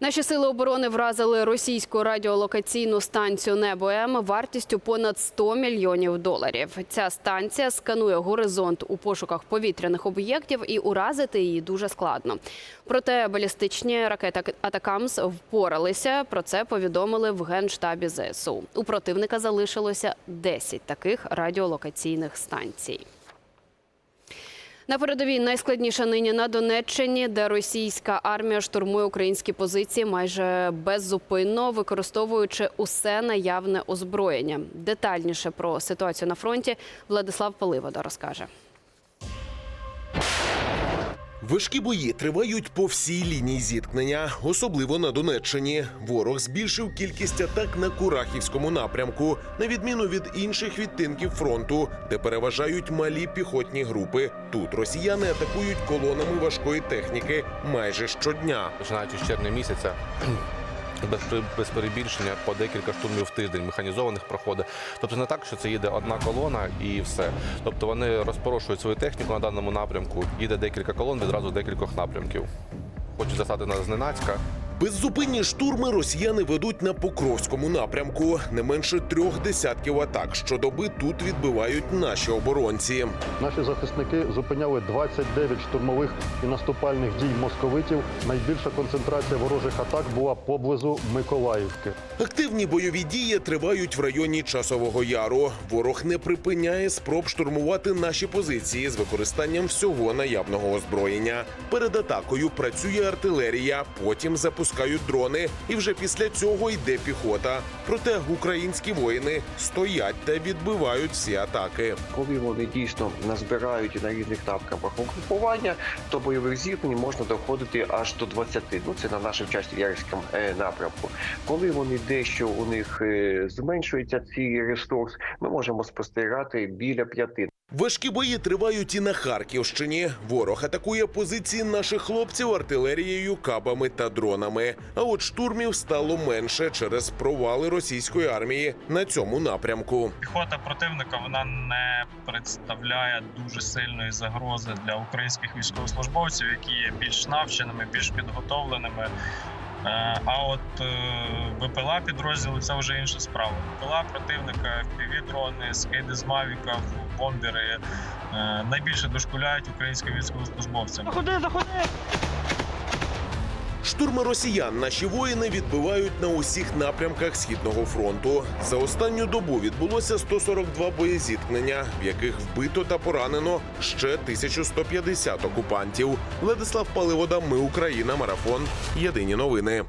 Наші сили оборони вразили російську радіолокаційну станцію Небо М вартістю понад 100 мільйонів доларів. Ця станція сканує горизонт у пошуках повітряних об'єктів і уразити її дуже складно. Проте балістичні ракети Атакамс впоралися. Про це повідомили в генштабі ЗСУ. У противника залишилося 10 таких радіолокаційних станцій. На передовій найскладніше нині на Донеччині, де російська армія штурмує українські позиції майже беззупинно, використовуючи усе наявне озброєння. Детальніше про ситуацію на фронті Владислав Поливода розкаже. Важкі бої тривають по всій лінії зіткнення, особливо на Донеччині. Ворог збільшив кількість атак на Курахівському напрямку, на відміну від інших відтинків фронту, де переважають малі піхотні групи. Тут росіяни атакують колонами важкої техніки майже щодня. починаючи з червня місяця. Без, без перебільшення по декілька штурмів в тиждень механізованих проходить. Тобто не так, що це їде одна колона і все. Тобто вони розпорошують свою техніку на даному напрямку. Їде декілька колон відразу декількох напрямків. Хочуть застати нас зненацька. Беззупинні штурми росіяни ведуть на Покровському напрямку. Не менше трьох десятків атак щодоби тут відбивають наші оборонці. Наші захисники зупиняли 29 штурмових і наступальних дій московитів. Найбільша концентрація ворожих атак була поблизу Миколаївки. Активні бойові дії тривають в районі часового яру. Ворог не припиняє спроб штурмувати наші позиції з використанням всього наявного озброєння. Перед атакою працює артилерія, потім запускають дрони, і вже після цього йде піхота. Проте українські воїни стоять та відбивають всі атаки. Коли вони дійсно назбирають на різних напрямках угрупування, то бойових зіткнень можна доходити аж до 20. Ну це на нашому Ярському е, напрямку. Коли вони дещо у них е, зменшується цей ресурс, ми можемо спостерігати біля п'яти. Важкі бої тривають і на Харківщині. Ворог атакує позиції наших хлопців артилерією, кабами та дронами. А от штурмів стало менше через провали російської армії на цьому напрямку. піхота противника вона не представляє дуже сильної загрози для українських військовослужбовців, які є більш навченими, більш підготовленими. Е, А от БПЛА підрозділи це вже інша справа. БПЛА противника, FPV-дрони, скиди з мавіка, бомбери е, найбільше дошкуляють українським військовослужбовцям. Штурми росіян наші воїни відбивають на усіх напрямках східного фронту. За останню добу відбулося 142 боєзіткнення, в яких вбито та поранено ще 1150 окупантів. Владислав Паливода. Ми Україна. Марафон. Єдині новини.